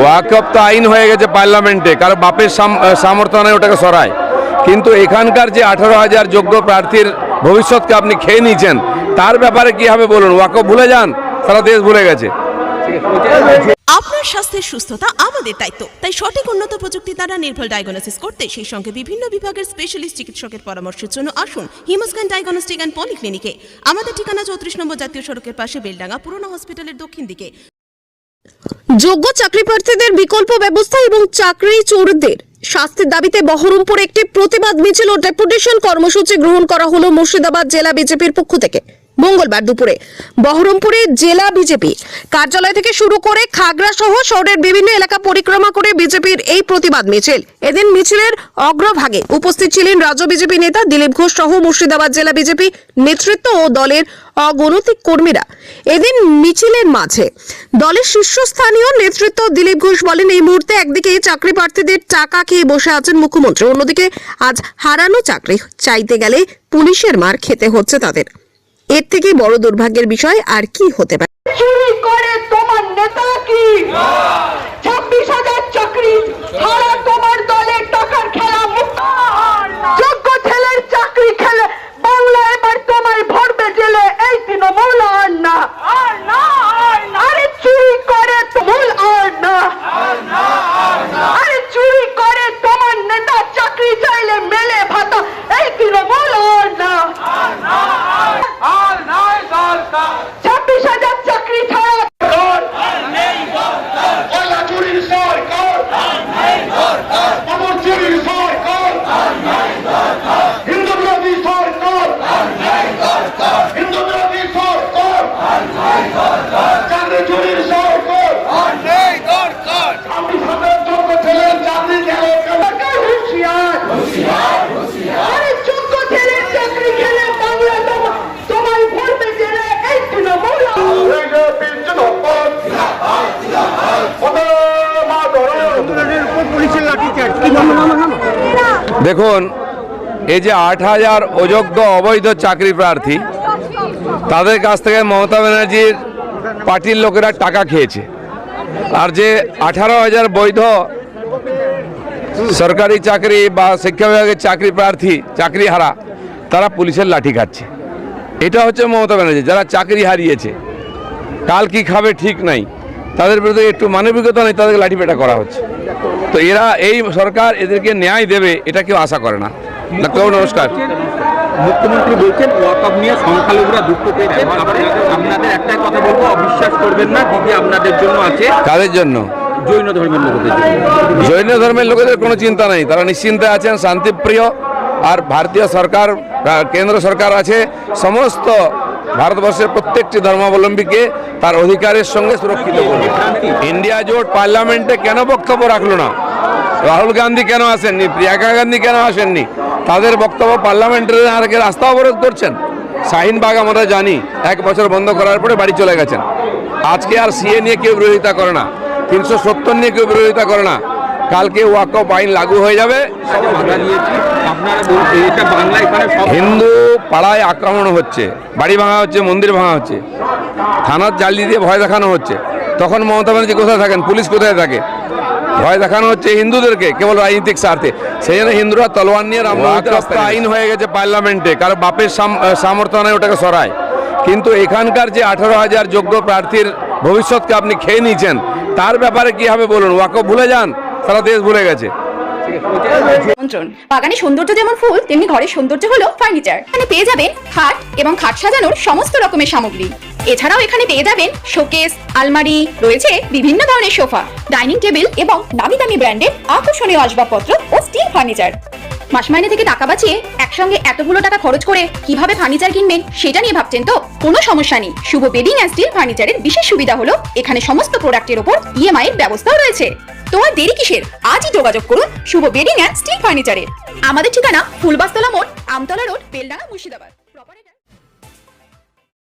ওয়াকফ তো আইন হয়ে গেছে পার্লামেন্টে কারও বাপের সামর্থ্য নেই ওটাকে সরায়। কিন্তু এখানকার যে আঠারো হাজার যোগ্য প্রার্থীর ভবিষ্যৎকে আপনি খেয়ে নিয়েছেন, তার ব্যাপারে কি হবে বলুন? ওয়াকফ ভুলে যান, সারা দেশ ভুলে গেছে। আপনার স্বাস্থ্যের সুস্থতা আমাদের দায়িত্ব, তাই সঠিক উন্নত প্রযুক্তি দ্বারা নির্ভুল ডায়াগনোসিস করতে সেই সঙ্গে বিভিন্ন বিভাগের স্পেশালিস্ট চিকিৎসকের পরামর্শের জন্য আসুন হিমোস্ক্যান ডায়াগনস্টিক অ্যান্ড পলিক্লিনিকে আমাদের ঠিকানা চৌত্রিশ নম্বর জাতীয় সড়কের পাশে বেলডাঙ্গা, পুরনো হসপিটালের দক্ষিণ দিকে। যোগ্য চাকরি প্রার্থীদের বিকল্প ব্যবস্থা এবং চাকরি চোরদের। শাস্তির দাবিতে বহরমপুরে একটি প্রতিবাদ মিছিল ও ডেপুটেশন কর্মসূচি গ্রহণ করা হলো মুর্শিদাবাদ জেলা বিজেপির পক্ষ থেকে। মঙ্গলবার দুপুরে বহরমপুরে জেলা বিজেপি কার্যালয় থেকে শুরু করে খাগড়া সহ শহরের বিভিন্ন এলাকা পরিক্রমা করে বিজেপির এই প্রতিবাদ মিছিল। এদিন মিছিলের অগ্রভাগে উপস্থিত ছিলেন রাজ্য বিজেপি নেতা দিলীপ ঘোষ সহ মুর্শিদাবাদ জেলা বিজেপি নেতৃত্ব ও দলের অগণতিক কর্মীরা। এদিন মিছিলের মাঝে দলের শীর্ষস্থানীয় নেতৃত্ব দিলীপ ঘোষ বলেন, এই মুহূর্তে একদিকে চাকরি প্রার্থীদের টাকা খেয়ে বসে আছেন মুখ্যমন্ত্রী, অন্যদিকে আজ হারানো চাকরি চাইতে গেলে পুলিশের মার খেতে হচ্ছে তাদের। এর থেকে বড় দুর্ভাগ্যের বিষয় আর কি হতে পারে চুরি করে তোমার নেতা কি ছাব্বিশ হাজার চাকরি ছাড়া তোমার দলের টাকার খেলা মুক্ত যোগ্য ছেলের চাকরি খেলে বাংলা এবার তোমার ভরবে জেলে এই তৃণমূল আর না আরে চুরি করে তুমুল আর না আরে চুরি করে তোমার নেতা চাকরি চাইলে মেলে ভাতা এই তৃণমূল আর না ছাব্বিশ হাজার চাকরি ছাড়া কয়লা চুরির সরকার অমর চুরির সরকার হিন্দু বিরোধী সরকার হিন্দু বিরোধী সরকার চাকরি চুরির সরকার ছাব্বিশ হাজার যোগ্য ছেলের চাকরি গেল সরকার হুঁশিয়ার আরে যোগ্য ছেলের চাকরি খেলে বাংলা তোমার তোমার ভরবে জেলে এই তৃণমূল দেখুন, এই যে আট হাজার অযোগ্য অবৈধ চাকরি প্রার্থী, তাদের কাছ থেকে মমতা ব্যানার্জির পার্টির লোকেরা টাকা খেয়েছে। আর যে আঠারো হাজার বৈধ সরকারি চাকরি বা শিক্ষা বিভাগের চাকরি প্রার্থী, চাকরি হারা, তারা পুলিশের লাঠি খাচ্ছে। এটা হচ্ছে মমতা ব্যানার্জি, যারা চাকরি হারিয়েছে। কাল কি খাবে ঠিক নাই। তাদের বিরুদ্ধে একটু মানবিকতা নেই তাদেরকে লাঠিপেটা করা হচ্ছে। তো এরা এই সরকার এদেরকে ন্যায় দেবে এটা কেউ আশা করে না। ডাক্তারবাবু নমস্কার। মুখ্যমন্ত্রী বলছেন ওয়াকআপ নিয়ে সংখ্যালঘুরা দুঃখ আপনাদের আপনাদের একটাই কথা বলব অবিশ্বাস করবেন না দিদি আপনাদের জন্য আছে। কাদের জন্য? জৈন ধর্মের লোকদের জৈন ধর্মের লোকেদের কোনো চিন্তা নেই তারা নিশ্চিন্তে আছেন শান্তিপ্রিয়। আর ভারতীয় সরকার কেন্দ্র সরকার আছে সমস্ত ভারতবর্ষের প্রত্যেকটি ধর্মাবলম্বীকে তার অধিকারের সঙ্গে সুরক্ষিত করবে। ইন্ডিয়া জোট পার্লামেন্টে কেন বক্তব্য রাখল না? রাহুল গান্ধী কেন আসেননি? প্রিয়াঙ্কা গান্ধী কেন আসেননি? তাদের বক্তব্য পার্লামেন্টের আগে রাস্তা অবরোধ করছেন। শাহিনবাগ আমরা জানি, এক বছর বন্ধ করার পরে বাড়ি চলে গেছেন। আজকে আর সিএ নিয়ে কেউ বিরোধিতা করে না, তিনশো সত্তর নিয়ে কেউ বিরোধিতা করে না। কালকে ওয়াকফ আইন লাগু হয়ে যাবে। হিন্দু পাড়ায় আক্রমণ হচ্ছে বাড়ি ভাঙা হচ্ছে মন্দির ভাঙা হচ্ছে থানার জালি দিয়ে ভয় দেখানো হচ্ছে। তখন মমতা ব্যানার্জি কোথায় থাকেন? পুলিশ কোথায় থাকে? ভয় দেখানো হচ্ছে হিন্দুদেরকে কেবল রাজনৈতিক স্বার্থে। সেই জন্য হিন্দুরা তলোয়ার নিয়ে রামনবমীতে আইন হয়ে গেছে পার্লামেন্টে কারও বাপের সাম- সামর্থ্য নেই ওটাকে সরায়। কিন্তু এখানকার যে আঠারো হাজার যোগ্য প্রার্থীর ভবিষ্যৎকে আপনি খেয়ে নিয়েছেন তার ব্যাপারে কি হবে বলুন? ওয়াকফ ভুলে যান। সারা দেশ ভুলে গেছে। বাগানে সৌন্দর্য যেমন ফুল, তেমনি ঘরের সৌন্দর্য হলো ফার্নিচার এখানে পেয়ে যাবেন খাট এবং খাট সাজানোর সমস্ত রকমের সামগ্রী। এছাড়াও এখানে পেয়ে যাবেন শোকেস আলমারি, রয়েছে বিভিন্ন ধরনের সোফা, ডাইনিং টেবিল এবং দামি দামি ব্র্যান্ডের আকর্ষণীয় আসবাবপত্র ও স্টিল ফার্নিচার মাস মাইনে থেকে টাকা বাঁচিয়ে একসঙ্গে এতগুলো টাকা খরচ করে কীভাবে ফার্নিচার কিনবেন সেটা নিয়ে ভাবছেন তো? কোনো সমস্যা নেই। শুভ বেডিং অ্যান্ড স্টিল ফার্নিচারের বিশেষ সুবিধা হলো এখানে সমস্ত প্রোডাক্টের ওপর ইএমআই এর ব্যবস্থাও রয়েছে। তোমার দেরি কিসের? আজই যোগাযোগ করুন শুভ বেডিং অ্যান্ড স্টিল ফার্নিচারে আমাদের ঠিকানা ফুলবাস্তলা মোড়, আমতলা রোড, বেলডাঙ্গা মুর্শিদাবাদ।